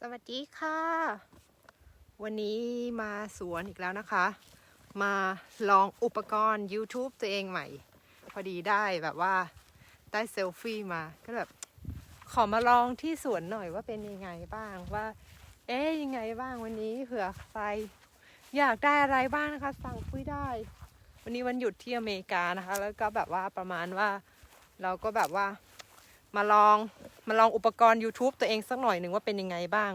สวัสดีค่ะ วันนี้มาสวนอีกแล้วนะคะ มาลองอุปกรณ์ YouTube ตัวเองใหม่ พอดีได้แบบว่าได้เซลฟี่มา ก็แบบขอมาลองที่สวนหน่อยว่าเป็นยังไงบ้างว่า เอ๊ยยังไงบ้างวันนี้เผื่อใครอยากได้อะไรบ้างนะคะ สั่งคุยได้ วันนี้วันหยุดที่อเมริกานะคะ แล้วก็แบบว่าประมาณว่าเราก็แบบว่ามาลอง มาลองอุปกรณ์ YouTube ตัวเองสักหน่อยหนึ่งว่าเป็นยังไงบ้าง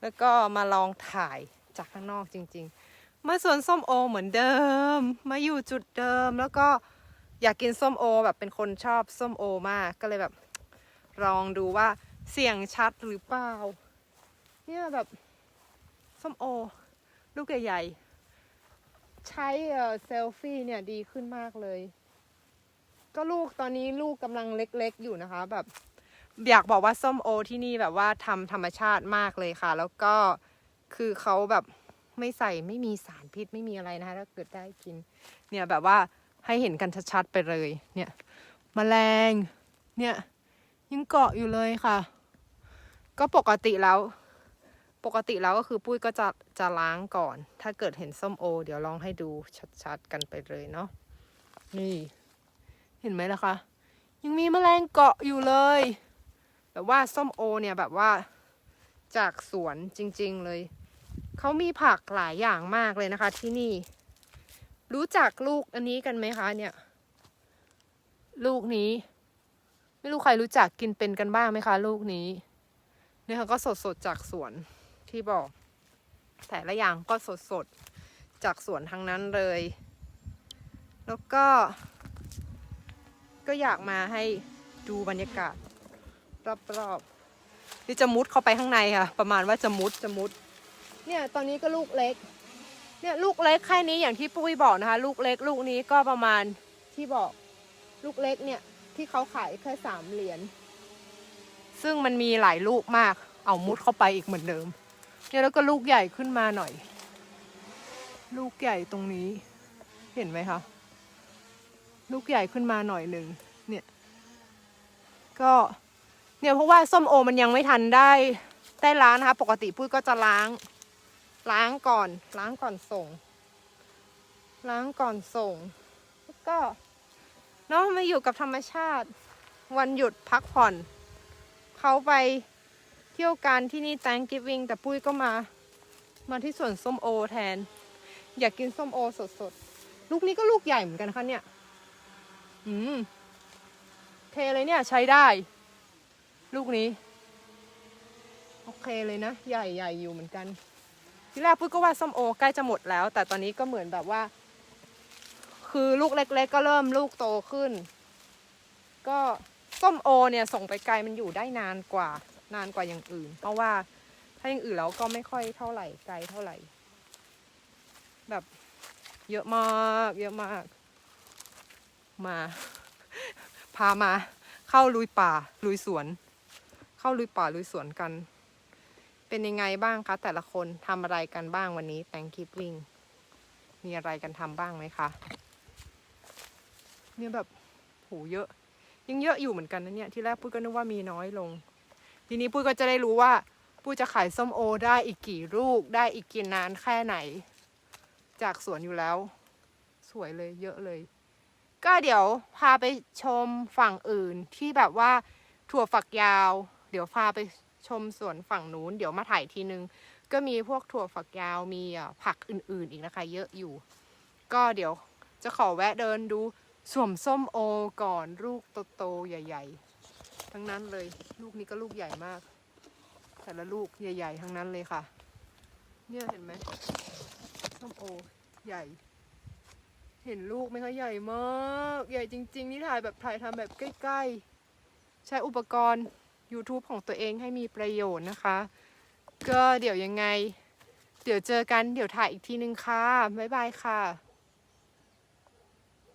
แล้วก็มาลองถ่ายจากข้างนอกจริง ๆ มาสวนส้มโอเหมือนเดิม มาอยู่จุดเดิมแล้วก็อยากกินส้มโอแบบเป็นคนชอบส้มโอมากก็เลยแบบ ลองดูว่าเสียงชัดหรือเปล่า เนี่ยแบบส้มโอ ลูกใหญ่ๆใช้เออเซลฟี่เนี่ยดีขึ้นมากเลย ก็ลูกตอนนี้ลูกกำลังเล็กๆอยู่นะคะ แบบ อยากบอกว่าส้มโอที่นี่แบบว่าทำธรรมชาติมากเลยค่ะ แล้วก็คือเขาแบบไม่ใส่ไม่มีสารพิษไม่มีอะไรนะคะถ้าเกิดได้กิน เนี่ยแบบว่าให้เห็นกันชัดๆไปเลย เนี่ยมแมลง เนี่ยยังเกาะอยู่เลยค่ะ ก็ปกติแล้ว ปกติแล้วก็คือปุ้ยก็จะจะล้างก่อน ถ้าเกิดเห็นส้มโอ เดี๋ยวลองให้ดูชัดๆกันไปเลยเนาะนี่ เห็นไหมล่ะคะยังมีแมลงเกาะอยู่เลย แต่ว่าส้มโอเนี่ยแบบว่าจากสวนจริง ๆเลย เขามีผักหลายอย่างมากเลยนะคะ ที่นี่ รู้จักลูกอันนี้กันไหมคะเนี่ย ลูกนี้ ไม่รู้ใครรู้จักกินเป็นกันบ้างไหมคะ ลูกนี้เนี่ยก็สดๆจากสวนที่บอก แต่ละอย่างก็สดๆจากสวนทั้งนั้นเลย แล้วก็ ก็อยากมาให้ดูบรรยากาศ รอบๆนี่จะมุดเข้าไปข้างในค่ะ ประมาณว่าจะมุดจะมุด เนี่ยตอนนี้ก็ลูกเล็ก เนี่ยลูกเล็กแค่นี้อย่างที่ปุ้ยบอกนะคะ ลูกเล็กลูกนี้ก็ประมาณที่บอก ลูกเล็กเนี่ยที่เขาขายแค่สามเหรียญซึ่งมันมีหลายลูกมาก เอามุดเข้าไปอีกเหมือนเดิม เนี่ยแล้วก็ลูกใหญ่ขึ้นมาหน่อย ลูกใหญ่ตรงนี้เห็นไหมคะลูกใหญ่ขึ้นมาหน่อยหนึ่งเนี่ย ก็ เนี่ยเพราะว่าส้มโอมันยังไม่ทันได้ได้ล้างนะคะ ปกติปุ้ยก็จะล้าง ล้างก่อน ล้างก่อนส่ง ล้างก่อนส่งแล้วก็เนาะมาอยู่กับธรรมชาติ วันหยุดพักผ่อนเขาไปเที่ยวกันที่นี่ Thanksgiving แต่ปุ้ยก็มามาที่สวนส้มโอแทน อยากกินส้มโอสดๆ ลูกนี้ก็ลูกใหญ่เหมือนกันนะคะเนี่ย อืมโอเคเลยเนี่ยใช้ได้ ลูกนี้ โอเคเลยนะ ใหญ่ใหญ่อยู่เหมือนกันที่แรกปุ้ยก็ว่าส้มโอใกล้จะหมดแล้ว แต่ตอนนี้ก็เหมือนแบบว่า คือลูกเล็ก ๆ ก็เริ่มลูกโตขึ้น ก็ส้มโอเนี่ยส่งไปไกลมันอยู่ได้นานกว่านานกว่าอย่างอื่น เพราะว่าถ้าอย่างอื่นแล้วก็ไม่ค่อยเท่าไหร่ไกลเท่าไหร่ แบบเยอะมากเยอะมาก มา พามาเข้าลุยป่าลุยสวน เข้าลุยป่าลุยสวนกัน เป็นยังไงบ้างคะ แต่ละคนทำอะไรกันบ้างวันนี้ Thanksgiving มีอะไรกันทำบ้างไหมคะ เนี่ยแบบโหเยอะ ยังเยอะอยู่เหมือนกันนะเนี่ยที่แรกปุ้ยก็นึกว่ามีน้อยลง ทีนี้ปุ้ยก็จะได้รู้ว่าปุ้ยจะขายส้มโอได้อีกกี่ลูกได้อีกกี่นานแค่ไหน จากสวนอยู่แล้ว สวยเลยเยอะเลย ก็เดี๋ยวพาไปชมฝั่งอื่นที่แบบว่าถั่วฝักยาว ดี๋ยวพาไปชมสวนฝั่งนู้น เดี๋ยวมาถ่ายทีนึง ก็มีพวกถั่วฝักยาวมีผักอื่นๆอีกนะคะ เยอะอยู่ ก็เดี๋ยวจะขอแวะเดินดูสวนส้มโอก่อนลูกโตๆใหญ่ ๆ ทั้งนั้นเลย ลูกนี้ก็ลูกใหญ่มาก แต่ละลูกใหญ่ ๆ ทั้งนั้นเลยค่ะ เนี่ยเห็นไหมส้มโอใหญ่ เห็นลูกไหมคะใหญ่มาก ใหญ่จริง ๆ นี่ถ่ายแบบถ่ายทำแบบใกล้ ๆ ใช้อุปกรณ์ YouTube ของตัวเองให้มีประโยชน์นะคะ ก็เดี๋ยวยังไง เดี๋ยวเจอกันเดี๋ยวถ่ายอีกทีนึงค่ะ บ๊ายบายค่ะ